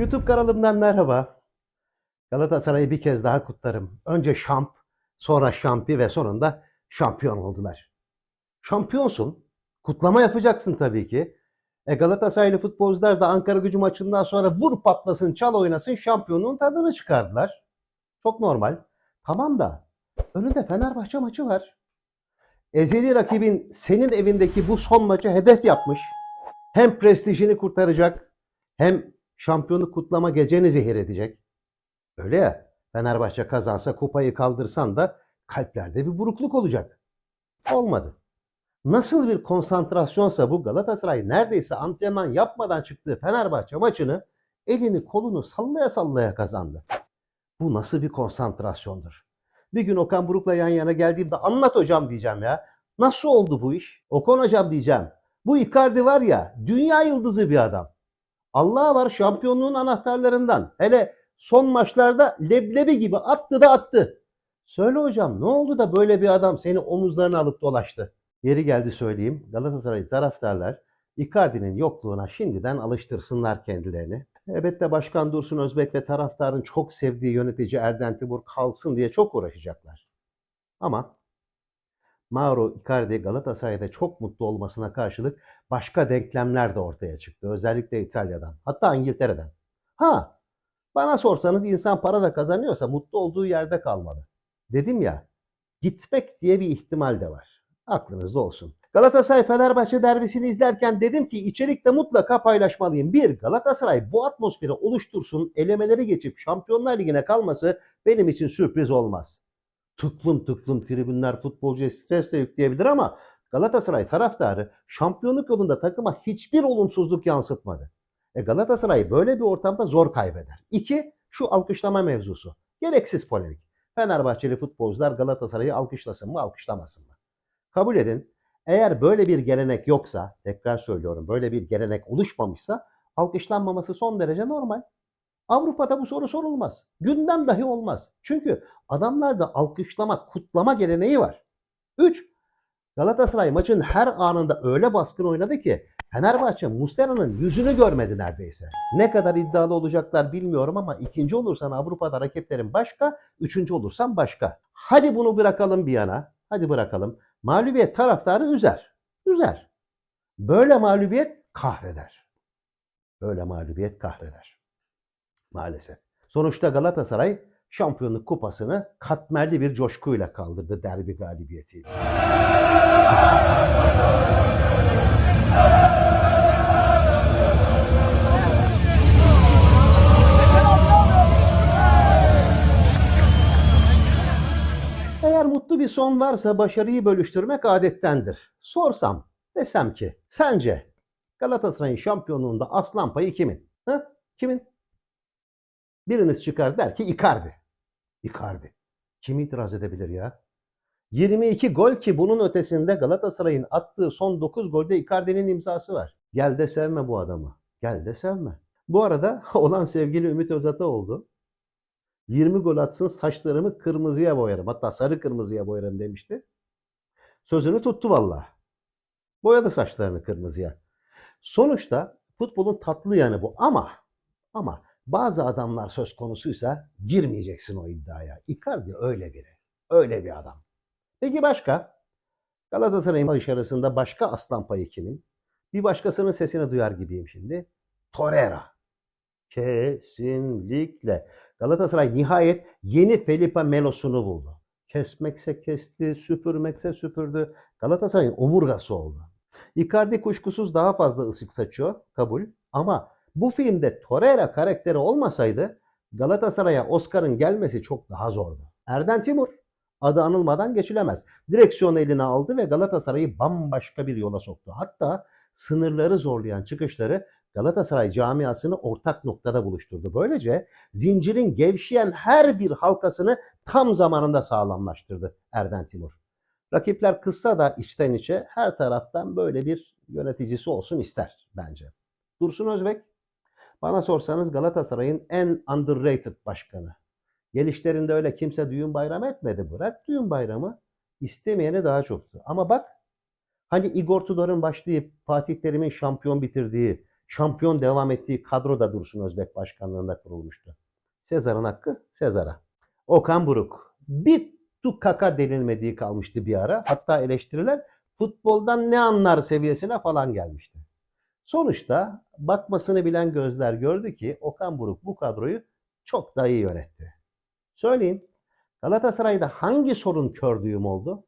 YouTube kanalımdan merhaba. Galatasaray'ı bir kez daha kutlarım. Önce şamp, sonra şampi ve sonunda şampiyon oldular. Şampiyonsun. Kutlama yapacaksın tabii ki. E Galatasaraylı futbolcular da Ankara gücü maçından sonra vur patlasın, çal oynasın şampiyonluğun tadını çıkardılar. Çok normal. Tamam da önünde Fenerbahçe maçı var. Ezeli rakibin senin evindeki bu son maçı hedef yapmış. Hem prestijini kurtaracak hem şampiyonluk kutlama geceni zehir edecek. Öyle ya Fenerbahçe kazansa kupayı kaldırsan da kalplerde bir burukluk olacak. Olmadı. Nasıl bir konsantrasyonsa bu Galatasaray neredeyse antrenman yapmadan çıktığı Fenerbahçe maçını elini kolunu sallaya sallaya kazandı. Bu nasıl bir konsantrasyondur? Bir gün Okan Buruk'la yan yana geldiğimde anlat hocam diyeceğim ya. Nasıl oldu bu iş? Okan hocam diyeceğim. Bu Icardi var ya dünya yıldızı bir adam. Allah var şampiyonluğun anahtarlarından. Hele son maçlarda leblebi gibi attı da attı. Söyle hocam ne oldu da böyle bir adam seni omuzlarına alıp dolaştı? Yeri geldi söyleyeyim. Galatasaray taraftarlar Icardi'nin yokluğuna şimdiden alıştırsınlar kendilerini. Elbette Başkan Dursun Özbek ve taraftarın çok sevdiği yönetici Erden Timur kalsın diye çok uğraşacaklar. Ama Mauro Icardi Galatasaray'da çok mutlu olmasına karşılık başka denklemler de ortaya çıktı. Özellikle İtalya'dan. Hatta İngiltere'den. Ha, bana sorsanız insan para da kazanıyorsa mutlu olduğu yerde kalmalı. Dedim ya, gitmek diye bir ihtimal de var. Aklınızda olsun. Galatasaray Fenerbahçe derbisini izlerken dedim ki içerikte mutlaka paylaşmalıyım. Bir, Galatasaray bu atmosferi oluştursun, elemeleri geçip Şampiyonlar Ligi'ne kalması benim için sürpriz olmaz. Tıklım tıklım tribünler futbolcuya stres de yükleyebilir ama Galatasaray taraftarı şampiyonluk yolunda takıma hiçbir olumsuzluk yansıtmadı. E Galatasaray böyle bir ortamda zor kaybeder. İki, şu alkışlama mevzusu. Gereksiz polemik. Fenerbahçeli futbolcular Galatasaray'ı alkışlasın mı alkışlamasın mı? Kabul edin. Eğer böyle bir gelenek yoksa, tekrar söylüyorum böyle bir gelenek oluşmamışsa alkışlanmaması son derece normal. Avrupa'da bu soru sorulmaz. Gündem dahi olmaz. Çünkü adamlarda alkışlama, kutlama geleneği var. 3. Galatasaray maçın her anında öyle baskın oynadı ki Fenerbahçe Muslera'nın yüzünü görmedi neredeyse. Ne kadar iddialı olacaklar bilmiyorum ama ikinci olursan Avrupa'da rakiplerin başka, üçüncü olursan başka. Hadi bunu bırakalım bir yana. Hadi bırakalım. Mağlubiyet taraftarı üzer. Üzer. Böyle mağlubiyet kahreder. Böyle mağlubiyet kahreder. Maalesef. Sonuçta Galatasaray şampiyonluk kupasını katmerli bir coşkuyla kaldırdı derbi galibiyetiyle. Eğer mutlu bir son varsa başarıyı bölüştürmek adettendir. Sorsam, desem ki, sence Galatasaray'ın şampiyonluğunda aslan payı kimin? Ha? Kimin? Biriniz çıkar der ki Icardi. Icardi. Kim itiraz edebilir ya? 22 gol ki bunun ötesinde Galatasaray'ın attığı son 9 golde Icardi'nin imzası var. Gel de sevme bu adamı. Gel de sevme. Bu arada olan sevgili Ümit Özat'a oldu. 20 gol atsın saçlarımı kırmızıya boyarım. Hatta sarı kırmızıya boyarım demişti. Sözünü tuttu valla. Boyadı saçlarını kırmızıya. Sonuçta futbolun tatlı yanı bu ama ama bazı adamlar söz konusuysa girmeyeceksin o iddiaya. Icardi öyle biri. Öyle bir adam. Peki başka? Galatasaray'ın başarısında başka aslan payı kimin? Bir başkasının sesini duyar gibiyim şimdi. Torreira. Kesinlikle. Galatasaray nihayet yeni Felipe Melo'sunu buldu. Kesmekse kesti, süpürmekse süpürdü. Galatasaray'ın omurgası oldu. Icardi kuşkusuz daha fazla ışık saçıyor, kabul. Ama bu filmde Torreira karakteri olmasaydı Galatasaray'a Oscar'ın gelmesi çok daha zordu. Erden Timur adı anılmadan geçilemez. Direksiyonu eline aldı ve Galatasaray'ı bambaşka bir yola soktu. Hatta sınırları zorlayan çıkışları Galatasaray camiasını ortak noktada buluşturdu. Böylece zincirin gevşeyen her bir halkasını tam zamanında sağlamlaştırdı Erden Timur. Rakipler kızsa da içten içe her taraftan böyle bir yöneticisi olsun ister bence. Dursun Özbek, bana sorsanız Galatasaray'ın en underrated başkanı. Gelişlerinde öyle kimse düğün bayram etmedi. Bırak düğün bayramı. İstemeyeni daha çoktu. Ama bak hani Igor Tudor'un başlayıp Fatih Terim'in şampiyon bitirdiği, şampiyon devam ettiği kadro da Dursun Özbek başkanlığında kurulmuştu. Sezar'ın hakkı Sezar'a. Okan Buruk bir tukaka denilmediği kalmıştı bir ara. Hatta eleştiriler futboldan ne anlar seviyesine falan gelmişti. Sonuçta bakmasını bilen gözler gördü ki Okan Buruk bu kadroyu çok daha iyi yönetti. Söyleyin Galatasaray'da hangi sorun kördüğüm oldu?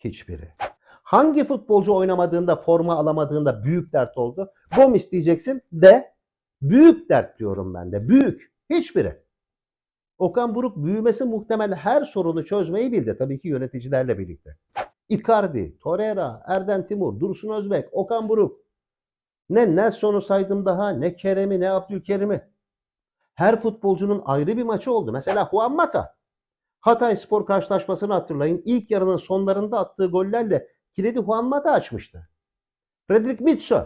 Hiçbiri. Hangi futbolcu oynamadığında, forma alamadığında büyük dert oldu? Gomis diyeceksin de büyük dert diyorum ben de. Büyük. Hiçbiri. Okan Buruk büyümesi muhtemel her sorunu çözmeyi bildi. Tabii ki yöneticilerle birlikte. Icardi, Torreira, Erden Timur, Dursun Özbek, Okan Buruk. Ne Nelson'u saydım daha, ne Kerem'i, ne Abdülkerim'i. Her futbolcunun ayrı bir maçı oldu. Mesela Juan Mata. Hatay Spor karşılaşmasını hatırlayın. İlk yarının sonlarında attığı gollerle kilidi Juan Mata açmıştı. Fredrik Mitso.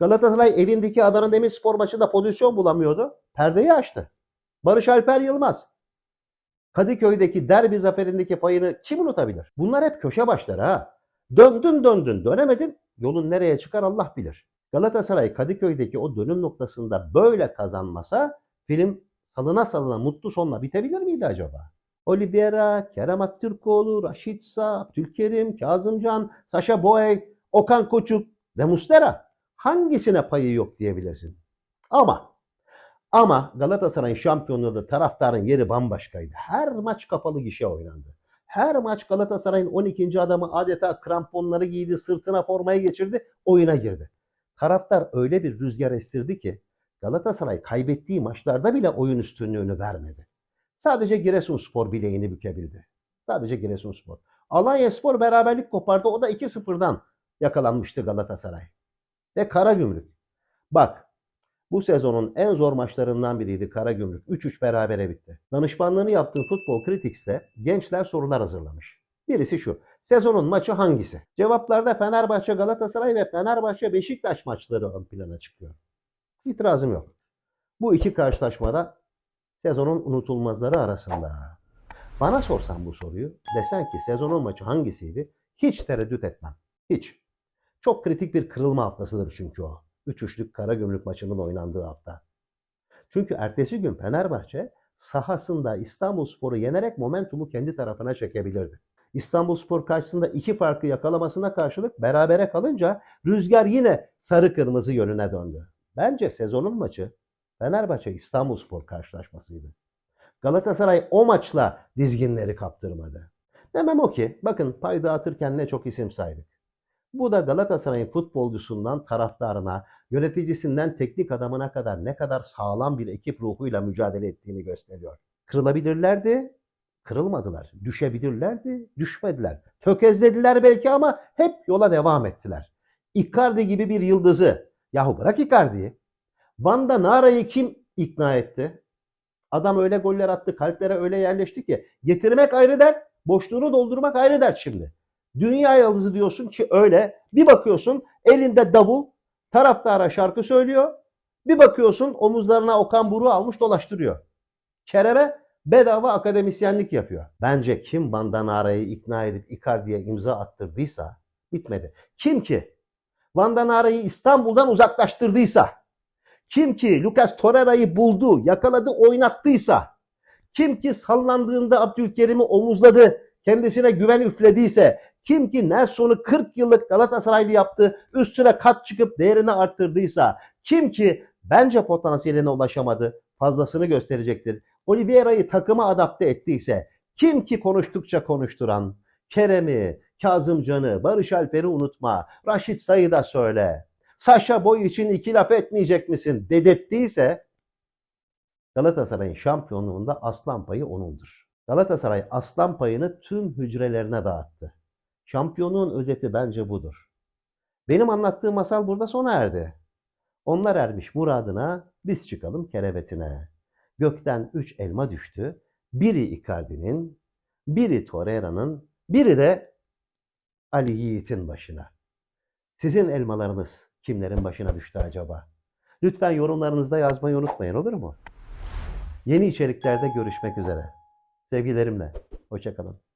Galatasaray evindeki Adana Demirspor maçında pozisyon bulamıyordu. Perdeyi açtı. Barış Alper Yılmaz. Kadıköy'deki derbi zaferindeki payını kim unutabilir? Bunlar hep köşe başları ha. Döndün döndün dönemedin yolun nereye çıkar Allah bilir. Galatasaray Kadıköy'deki o dönüm noktasında böyle kazanmasa film salına salına mutlu sonla bitebilir miydi acaba? Oliveira, Kerem Aktürkoğlu, Raşit Sağ, Abdülkerim, Kazımcan, Saşa Boey, Okan Koçuk ve Mustera hangisine payı yok diyebilirsin. Ama ama Galatasaray'ın şampiyonluğunda taraftarın yeri bambaşkaydı. Her maç kapalı gişe oynandı. Her maç Galatasaray'ın 12. adamı adeta kramponları giydi, sırtına formayı geçirdi, oyuna girdi. Taraftar öyle bir rüzgar estirdi ki Galatasaray kaybettiği maçlarda bile oyun üstünlüğünü vermedi. Sadece Giresunspor bileğini bükebildi. Sadece Giresunspor. Alanyaspor beraberlik kopardı. O da 2-0'dan yakalanmıştı Galatasaray. Ve Karagümrük. Bak bu sezonun en zor maçlarından biriydi Karagümrük. 3-3 berabere bitti. Danışmanlığını yaptığım Futbol Critics'te gençler sorular hazırlamış. Birisi şu. Sezonun maçı hangisi? Cevaplarda Fenerbahçe Galatasaray ve Fenerbahçe Beşiktaş maçları ön plana çıkıyor. İtirazım yok. Bu iki karşılaşmada sezonun unutulmazları arasında. Bana sorsan bu soruyu, desen ki sezonun maçı hangisiydi? Hiç tereddüt etmem. Hiç. Çok kritik bir kırılma haftasıdır çünkü o. 3-3'lük Karagümrük maçının oynandığı hafta. Çünkü ertesi gün Fenerbahçe sahasında İstanbulspor'u yenerek momentumu kendi tarafına çekebilirdi. İstanbulspor karşısında iki farkı yakalamasına karşılık berabere kalınca rüzgar yine sarı kırmızı yönüne döndü. Bence sezonun maçı Fenerbahçe İstanbulspor karşılaşmasıydı. Galatasaray o maçla dizginleri kaptırmadı. Demem o ki bakın pay dağıtırken ne çok isim saydık. Bu da Galatasaray'ın futbolcusundan taraftarına, yöneticisinden teknik adamına kadar ne kadar sağlam bir ekip ruhuyla mücadele ettiğini gösteriyor. Kırılabilirlerdi, kırılmadılar. Düşebilirlerdi, düşmediler. Tökezlediler belki ama hep yola devam ettiler. Icardi gibi bir yıldızı, yahu bırak Icardi'yi. Van'da Nara'yı kim ikna etti? Adam öyle goller attı, kalplere öyle yerleşti ki getirmek ayrı dert, boşluğunu doldurmak ayrı dert şimdi. Dünya yıldızı diyorsun ki öyle. Bir bakıyorsun elinde davul, taraftara şarkı söylüyor. Bir bakıyorsun omuzlarına Okan Buruk'u almış dolaştırıyor. Kerem'e bedava akademisyenlik yapıyor. Bence kim Vandanara'yı ikna edip Icardi'ye imza attırdıysa bitmedi. Kim ki Vandanara'yı İstanbul'dan uzaklaştırdıysa, kim ki Lucas Torreira'yı buldu, yakaladı, oynattıysa, kim ki sallandığında Abdülkerim'i omuzladı, kendisine güven üflediyse, kim ki Nelson'u 40 yıllık Galatasaraylı yaptı, üstüne kat çıkıp değerini arttırdıysa, kim ki bence potansiyeline ulaşamadı, fazlasını gösterecektir. Oliveira'yı takıma adapte ettiyse, kim ki konuştukça konuşturan, Kerem'i, Kazımcan'ı, Barış Alper'i unutma, Raşit Say'ı da söyle. Saşa Boy için iki laf etmeyecek misin dedettiyse, Galatasaray'ın şampiyonluğunda aslan payı onundur. Galatasaray aslan payını tüm hücrelerine dağıttı. Şampiyonluğun özeti bence budur. Benim anlattığım masal burada sona erdi. Onlar ermiş muradına, biz çıkalım kerevetine. Gökten üç elma düştü. Biri Icardi'nin, biri Torreira'nın, biri de Ali Yiğit'in başına. Sizin elmalarınız kimlerin başına düştü acaba? Lütfen yorumlarınızda yazmayı unutmayın olur mu? Yeni içeriklerde görüşmek üzere. Sevgilerimle. Hoşçakalın.